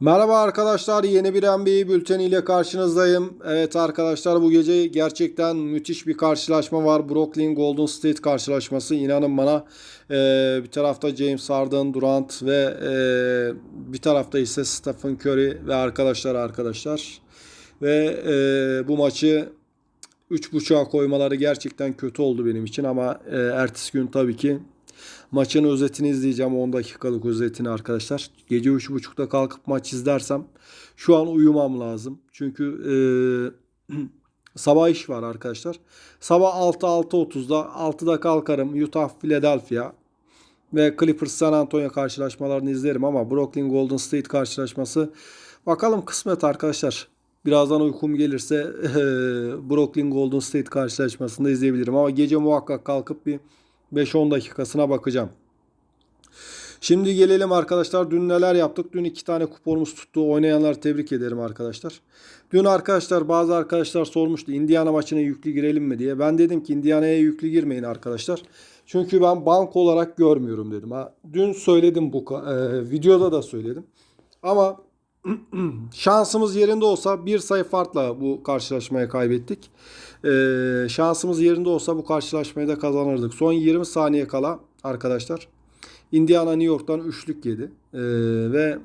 Merhaba arkadaşlar yeni bir NBA bülteni ile karşınızdayım. Evet arkadaşlar bu gece gerçekten müthiş bir karşılaşma var. Brooklyn Golden State karşılaşması. İnanın bana e, bir tarafta James Harden, Durant ve e, bir tarafta ise Stephen Curry ve arkadaşlar arkadaşlar. Ve e, bu maçı 3.5'a koymaları gerçekten kötü oldu benim için ama e, ertesi gün tabii ki Maçın özetini izleyeceğim 10 dakikalık özetini arkadaşlar. Gece 3.30'da kalkıp maç izlersem şu an uyumam lazım. Çünkü e, sabah iş var arkadaşlar. Sabah 6-6.30'da 6'da kalkarım. Utah Philadelphia ve Clippers San Antonio karşılaşmalarını izlerim ama Brooklyn Golden State karşılaşması bakalım kısmet arkadaşlar. Birazdan uykum gelirse Brooklyn Golden State karşılaşmasında izleyebilirim ama gece muhakkak kalkıp bir 5-10 dakikasına bakacağım. Şimdi gelelim arkadaşlar. Dün neler yaptık? Dün iki tane kuponumuz tuttu. Oynayanlar tebrik ederim arkadaşlar. Dün arkadaşlar bazı arkadaşlar sormuştu Indiana maçına yüklü girelim mi diye. Ben dedim ki Indiana'ya yüklü girmeyin arkadaşlar. Çünkü ben bank olarak görmüyorum dedim. Ha, dün söyledim bu e, videoda da söyledim. Ama şansımız yerinde olsa bir sayı farkla bu karşılaşmaya kaybettik. Ee, şansımız yerinde olsa bu karşılaşmayı da kazanırdık. Son 20 saniye kala arkadaşlar Indiana New York'tan üçlük yedi. Ee, ve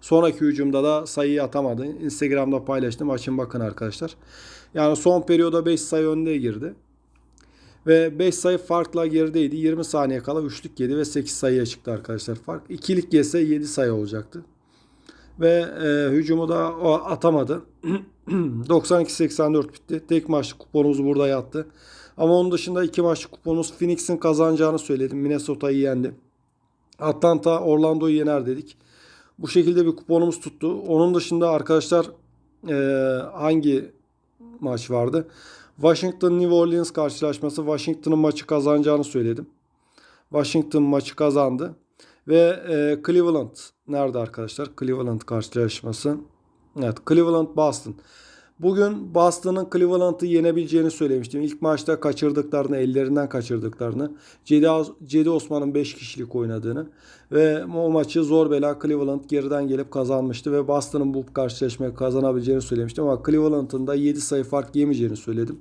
sonraki hücumda da sayıyı atamadı. Instagram'da paylaştım. Açın bakın arkadaşlar. Yani son periyoda 5 sayı önde girdi. Ve 5 sayı farkla gerideydi. 20 saniye kala üçlük yedi ve 8 sayıya çıktı arkadaşlar fark. İkilik yese 7 sayı olacaktı ve e, hücumu da atamadı. 92-84 bitti. Tek maçlık kuponumuz burada yattı. Ama onun dışında iki maçlık kuponumuz Phoenix'in kazanacağını söyledim. Minnesota'yı yendi. Atlanta Orlando'yu yener dedik. Bu şekilde bir kuponumuz tuttu. Onun dışında arkadaşlar e, hangi maç vardı? Washington New Orleans karşılaşması. Washington'ın maçı kazanacağını söyledim. Washington maçı kazandı. Ve e, Cleveland nerede arkadaşlar? Cleveland karşılaşması. Evet Cleveland Boston. Bugün Boston'ın Cleveland'ı yenebileceğini söylemiştim. İlk maçta kaçırdıklarını, ellerinden kaçırdıklarını, Cedi, Cedi Osman'ın 5 kişilik oynadığını ve o maçı zor bela Cleveland geriden gelip kazanmıştı ve Boston'ın bu karşılaşmayı kazanabileceğini söylemiştim ama Cleveland'ın da 7 sayı fark yemeyeceğini söyledim.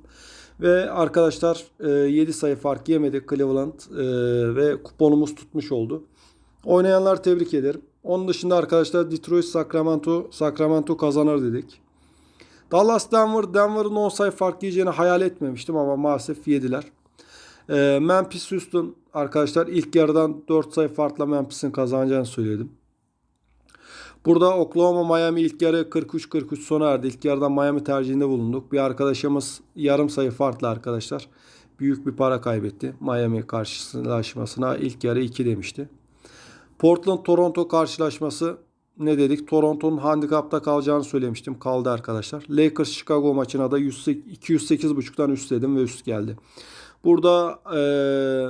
Ve arkadaşlar 7 sayı fark yemedi Cleveland ve kuponumuz tutmuş oldu. Oynayanlar tebrik ederim. Onun dışında arkadaşlar Detroit Sacramento Sacramento kazanır dedik. Dallas Denver Denver'ın 10 sayı fark yiyeceğini hayal etmemiştim ama maalesef yediler. E, Memphis Houston arkadaşlar ilk yarıdan 4 sayı farkla Memphis'in kazanacağını söyledim. Burada Oklahoma Miami ilk yarı 43-43 sona erdi. İlk yarıdan Miami tercihinde bulunduk. Bir arkadaşımız yarım sayı farklı arkadaşlar. Büyük bir para kaybetti. Miami karşılaşmasına ilk yarı 2 demişti. Portland-Toronto karşılaşması ne dedik? Toronto'nun handikapta kalacağını söylemiştim. Kaldı arkadaşlar. Lakers-Chicago maçına da 208.5'tan üst dedim ve üst geldi. Burada ee,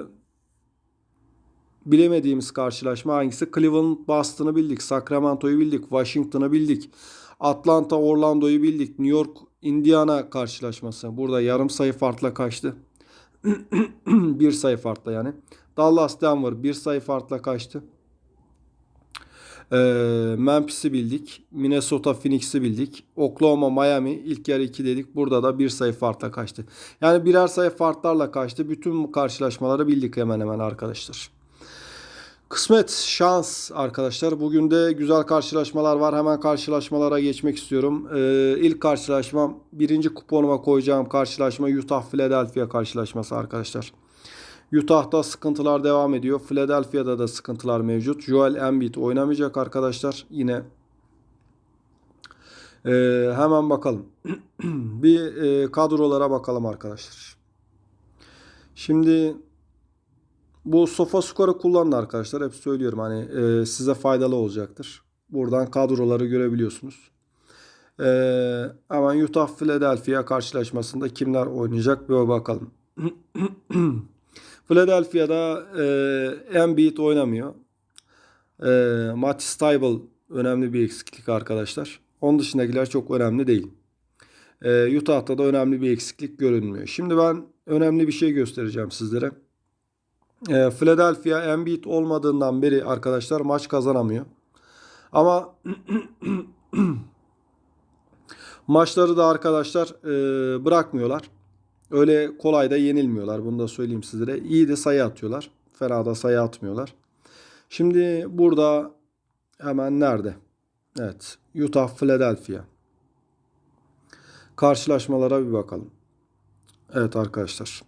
bilemediğimiz karşılaşma hangisi? Cleveland Boston'ı bildik. Sacramento'yu bildik. Washington'ı bildik. Atlanta Orlando'yu bildik. New York Indiana karşılaşması. Burada yarım sayı farkla kaçtı. bir sayı farkla yani. Dallas Denver bir sayı farkla kaçtı. E, Memphis'i bildik. Minnesota Phoenix'i bildik. Oklahoma Miami ilk yarı 2 dedik. Burada da bir sayı farkla kaçtı. Yani birer sayı farklarla kaçtı. Bütün karşılaşmaları bildik hemen hemen arkadaşlar. Kısmet, şans arkadaşlar. Bugün de güzel karşılaşmalar var. Hemen karşılaşmalara geçmek istiyorum. Ee, ilk karşılaşmam birinci kuponuma koyacağım karşılaşma Utah Philadelphia karşılaşması arkadaşlar. Utah'da sıkıntılar devam ediyor. Philadelphia'da da sıkıntılar mevcut. Joel Embiid oynamayacak arkadaşlar. Yine ee, hemen bakalım. bir e, kadrolara bakalım arkadaşlar. Şimdi bu sofa skorı kullanın arkadaşlar. Hep söylüyorum hani e, size faydalı olacaktır. Buradan kadroları görebiliyorsunuz. E, hemen Utah Philadelphia karşılaşmasında kimler oynayacak bir bakalım. Philadelphia'da e, Embiid oynamıyor. E, Matisse Tybal önemli bir eksiklik arkadaşlar. Onun dışındakiler çok önemli değil. E, Utah'ta da önemli bir eksiklik görünmüyor. Şimdi ben önemli bir şey göstereceğim sizlere. E, Philadelphia Embiid olmadığından beri arkadaşlar maç kazanamıyor. Ama maçları da arkadaşlar e, bırakmıyorlar. Öyle kolay da yenilmiyorlar. Bunu da söyleyeyim sizlere. İyi de sayı atıyorlar. Fena da sayı atmıyorlar. Şimdi burada hemen nerede? Evet. Utah Philadelphia. Karşılaşmalara bir bakalım. Evet arkadaşlar.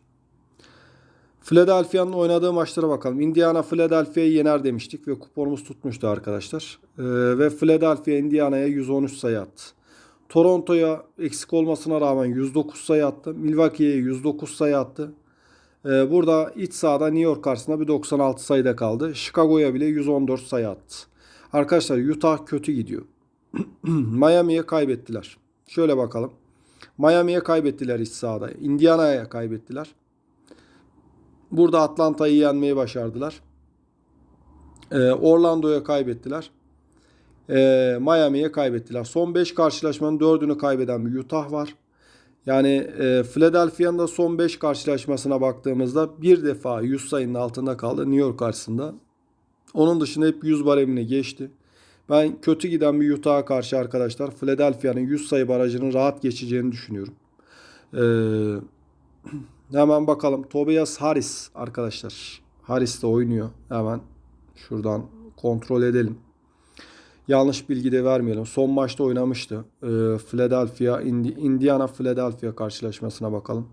Philadelphia'nın oynadığı maçlara bakalım. Indiana Philadelphia'yı yener demiştik ve kuponumuz tutmuştu arkadaşlar. Ee, ve Philadelphia Indiana'ya 113 sayı attı. Toronto'ya eksik olmasına rağmen 109 sayı attı. Milwaukee'ye 109 sayı attı. Ee, burada iç sahada New York karşısında bir 96 sayıda kaldı. Chicago'ya bile 114 sayı attı. Arkadaşlar Utah kötü gidiyor. Miami'ye kaybettiler. Şöyle bakalım. Miami'ye kaybettiler iç sahada. Indiana'ya kaybettiler. Burada Atlanta'yı yenmeyi başardılar. Ee, Orlando'ya kaybettiler. Ee, Miami'ye kaybettiler. Son 5 karşılaşmanın 4'ünü kaybeden bir Utah var. Yani e, Philadelphia'nın da son 5 karşılaşmasına baktığımızda bir defa 100 sayının altında kaldı New York karşısında. Onun dışında hep 100 baremini geçti. Ben kötü giden bir Utah'a karşı arkadaşlar Philadelphia'nın 100 sayı barajının rahat geçeceğini düşünüyorum. Ee, hemen bakalım. Tobias Harris arkadaşlar. Harris de oynuyor. Hemen şuradan kontrol edelim. Yanlış bilgi de vermeyelim. Son maçta oynamıştı. Ee, Philadelphia, Indiana Philadelphia karşılaşmasına bakalım.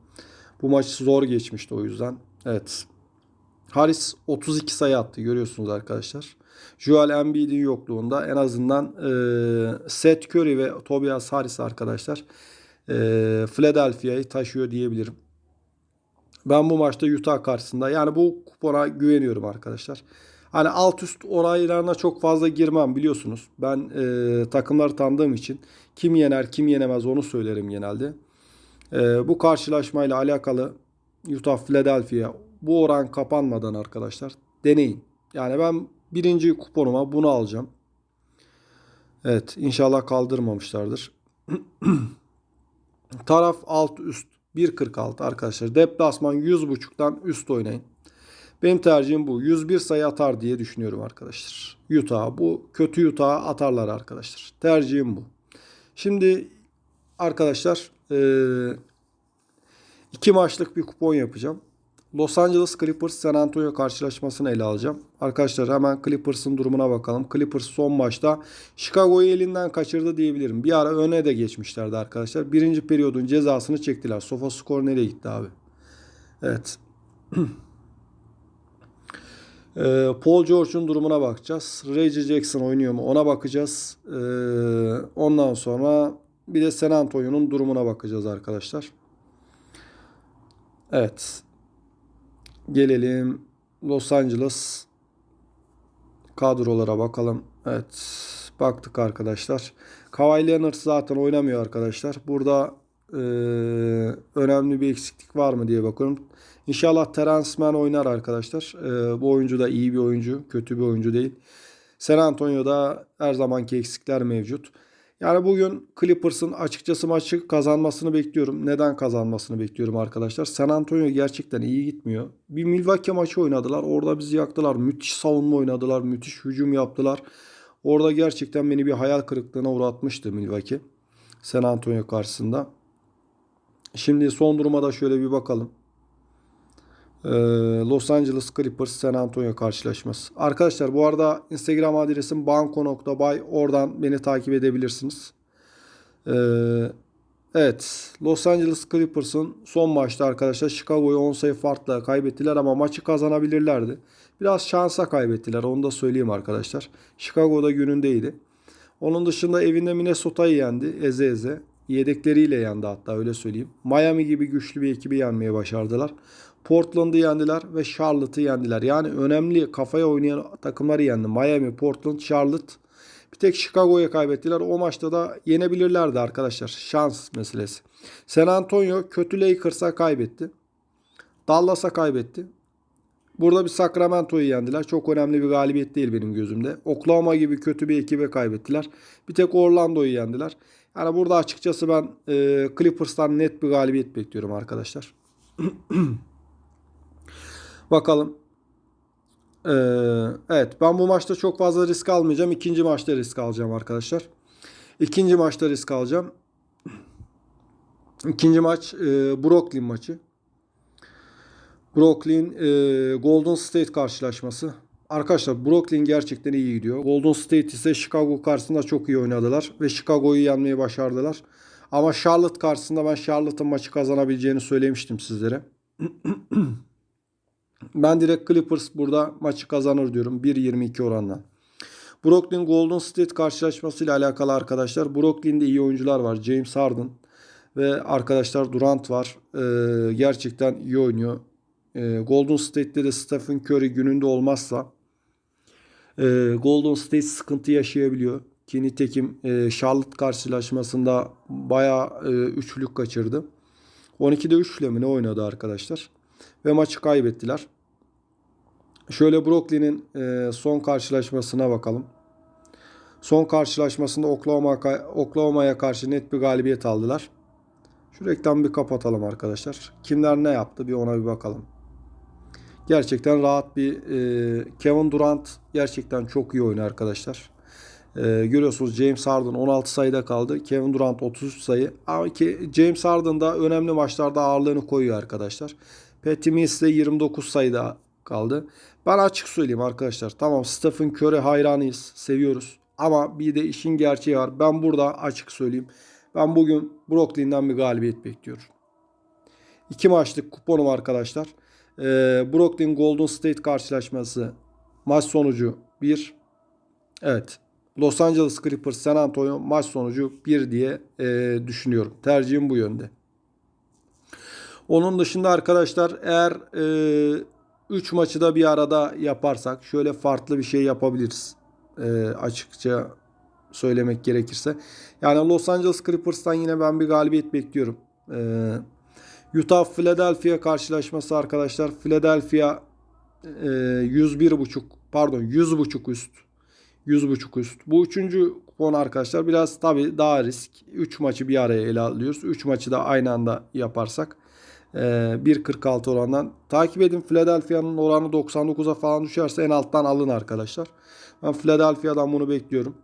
Bu maç zor geçmişti o yüzden. Evet. Harris 32 sayı attı görüyorsunuz arkadaşlar. Joel Embiid'in yokluğunda en azından e, Seth Curry ve Tobias Harris arkadaşlar e, Philadelphia'yı taşıyor diyebilirim. Ben bu maçta Utah karşısında yani bu kupona güveniyorum arkadaşlar. Hani alt üst olaylarına çok fazla girmem biliyorsunuz. Ben e, takımları tanıdığım için kim yener kim yenemez onu söylerim genelde. E, bu karşılaşmayla alakalı Utah Philadelphia bu oran kapanmadan arkadaşlar deneyin. Yani ben birinci kuponuma bunu alacağım. Evet inşallah kaldırmamışlardır. Taraf alt üst 1.46 arkadaşlar. Deplasman 100.5'tan üst oynayın. Benim tercihim bu. 101 sayı atar diye düşünüyorum arkadaşlar. Utah bu kötü Utah atarlar arkadaşlar. Tercihim bu. Şimdi arkadaşlar iki maçlık bir kupon yapacağım. Los Angeles Clippers San Antonio karşılaşmasını ele alacağım. Arkadaşlar hemen Clippers'ın durumuna bakalım. Clippers son maçta Chicago'yu elinden kaçırdı diyebilirim. Bir ara öne de geçmişlerdi arkadaşlar. Birinci periyodun cezasını çektiler. Sofa skor nereye gitti abi? Evet. Ee, Paul George'un durumuna bakacağız. Reggie Jackson oynuyor mu ona bakacağız. Ee, ondan sonra bir de San Antonio'nun durumuna bakacağız arkadaşlar. Evet. Gelelim Los Angeles kadrolara bakalım. Evet. Baktık arkadaşlar. Kawhi Leonard zaten oynamıyor arkadaşlar. Burada e, önemli bir eksiklik var mı diye bakıyorum. İnşallah Terence Mann oynar arkadaşlar. E, bu oyuncu da iyi bir oyuncu. Kötü bir oyuncu değil. San Antonio'da her zamanki eksikler mevcut. Yani bugün Clippers'ın açıkçası maçı kazanmasını bekliyorum. Neden kazanmasını bekliyorum arkadaşlar? San Antonio gerçekten iyi gitmiyor. Bir Milwaukee maçı oynadılar. Orada bizi yaktılar. Müthiş savunma oynadılar. Müthiş hücum yaptılar. Orada gerçekten beni bir hayal kırıklığına uğratmıştı Milwaukee. San Antonio karşısında. Şimdi son duruma da şöyle bir bakalım. Ee, Los Angeles Clippers San Antonio karşılaşması. Arkadaşlar bu arada Instagram adresim banko.bay oradan beni takip edebilirsiniz. Ee, evet Los Angeles Clippers'ın son maçta arkadaşlar Chicago'yu 10 sayı farkla kaybettiler ama maçı kazanabilirlerdi. Biraz şansa kaybettiler onu da söyleyeyim arkadaşlar. Chicago'da günündeydi. Onun dışında evinde Minnesota'yı yendi eze eze. Yedekleriyle yendi hatta öyle söyleyeyim. Miami gibi güçlü bir ekibi yenmeye başardılar. Portland'ı yendiler ve Charlotte'ı yendiler. Yani önemli kafaya oynayan takımları yendi. Miami, Portland, Charlotte. Bir tek Chicago'ya kaybettiler. O maçta da yenebilirlerdi arkadaşlar. Şans meselesi. San Antonio kötü Lakers'a kaybetti. Dallas'a kaybetti. Burada bir Sacramento'yu yendiler. Çok önemli bir galibiyet değil benim gözümde. Oklahoma gibi kötü bir ekibe kaybettiler. Bir tek Orlando'yu yendiler. Yani burada açıkçası ben e, Clippers'tan net bir galibiyet bekliyorum arkadaşlar. Bakalım. Ee, evet ben bu maçta çok fazla risk almayacağım. İkinci maçta risk alacağım arkadaşlar. İkinci maçta risk alacağım. İkinci maç e, Brooklyn maçı. Brooklyn e, Golden State karşılaşması. Arkadaşlar Brooklyn gerçekten iyi gidiyor. Golden State ise Chicago karşısında çok iyi oynadılar ve Chicago'yu yenmeyi başardılar. Ama Charlotte karşısında ben Charlotte'ın maçı kazanabileceğini söylemiştim sizlere. ben direkt Clippers burada maçı kazanır diyorum 1.22 oranla. Brooklyn Golden State karşılaşmasıyla alakalı arkadaşlar. Brooklyn'de iyi oyuncular var. James Harden ve arkadaşlar Durant var. Ee, gerçekten iyi oynuyor. Ee, Golden State'de de Stephen Curry gününde olmazsa e, Golden State sıkıntı yaşayabiliyor. Ki nitekim e, Charlotte karşılaşmasında bayağı e, üçlük kaçırdı. 12'de 3 mi ne oynadı arkadaşlar. Ve maçı kaybettiler. Şöyle Brooklyn'in e, son karşılaşmasına bakalım. Son karşılaşmasında Oklahoma, Oklahoma'ya karşı net bir galibiyet aldılar. Şu reklamı bir kapatalım arkadaşlar. Kimler ne yaptı bir ona bir bakalım. Gerçekten rahat bir e, Kevin Durant gerçekten çok iyi oynuyor arkadaşlar. E, görüyorsunuz James Harden 16 sayıda kaldı. Kevin Durant 33 sayı. Ama ki James Harden da önemli maçlarda ağırlığını koyuyor arkadaşlar. Patty Mills de 29 sayıda kaldı. Ben açık söyleyeyim arkadaşlar. Tamam Stephen Curry hayranıyız. Seviyoruz. Ama bir de işin gerçeği var. Ben burada açık söyleyeyim. Ben bugün Brooklyn'den bir galibiyet bekliyorum. İki maçlık kuponum arkadaşlar. Ee, Brooklyn Golden State karşılaşması maç sonucu 1. Evet. Los Angeles Clippers San Antonio maç sonucu 1 diye e, düşünüyorum. Tercihim bu yönde. Onun dışında arkadaşlar eğer 3 e, maçı da bir arada yaparsak şöyle farklı bir şey yapabiliriz. E, açıkça söylemek gerekirse. Yani Los Angeles Clippers'tan yine ben bir galibiyet bekliyorum. E, Utah Philadelphia karşılaşması arkadaşlar. Philadelphia e, 101.5 pardon 100.5 üst. 100.5 üst. Bu üçüncü kupon arkadaşlar biraz tabi daha risk. 3 maçı bir araya ele alıyoruz. 3 maçı da aynı anda yaparsak. 1.46 orandan. Takip edin Philadelphia'nın oranı 99'a falan düşerse en alttan alın arkadaşlar. Ben Philadelphia'dan bunu bekliyorum.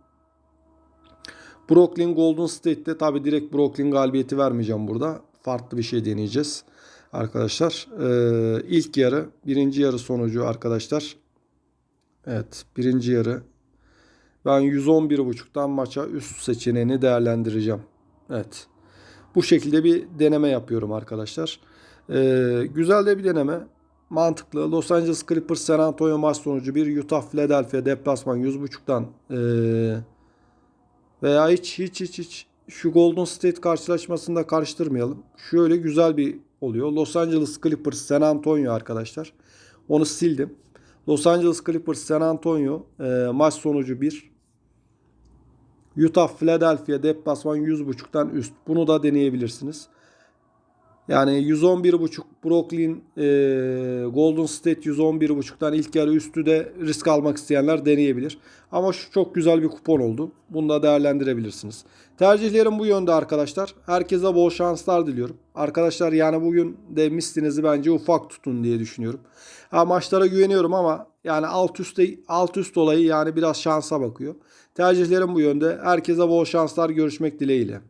Brooklyn Golden State'te tabi direkt Brooklyn galibiyeti vermeyeceğim burada. Farklı bir şey deneyeceğiz. Arkadaşlar ee, ilk yarı birinci yarı sonucu arkadaşlar. Evet birinci yarı. Ben 111.5'tan maça üst seçeneğini değerlendireceğim. Evet. Bu şekilde bir deneme yapıyorum arkadaşlar. Ee, güzel de bir deneme. Mantıklı. Los Angeles Clippers San Antonio maç sonucu bir Utah Philadelphia deplasman 100.5'tan ee, veya hiç hiç hiç hiç şu Golden State karşılaşmasında karıştırmayalım. Şöyle güzel bir oluyor. Los Angeles Clippers San Antonio arkadaşlar. Onu sildim. Los Angeles Clippers San Antonio e, maç sonucu 1. Utah Philadelphia deplasman 100.5'tan üst. Bunu da deneyebilirsiniz. Yani 111.5 Brooklyn e, Golden State 111.5'tan ilk yarı üstü de risk almak isteyenler deneyebilir. Ama şu çok güzel bir kupon oldu. Bunu da değerlendirebilirsiniz. Tercihlerim bu yönde arkadaşlar. Herkese bol şanslar diliyorum. Arkadaşlar yani bugün de mistinizi bence ufak tutun diye düşünüyorum. Ha, maçlara güveniyorum ama yani alt üstte alt üst olayı yani biraz şansa bakıyor. Tercihlerim bu yönde. Herkese bol şanslar. Görüşmek dileğiyle.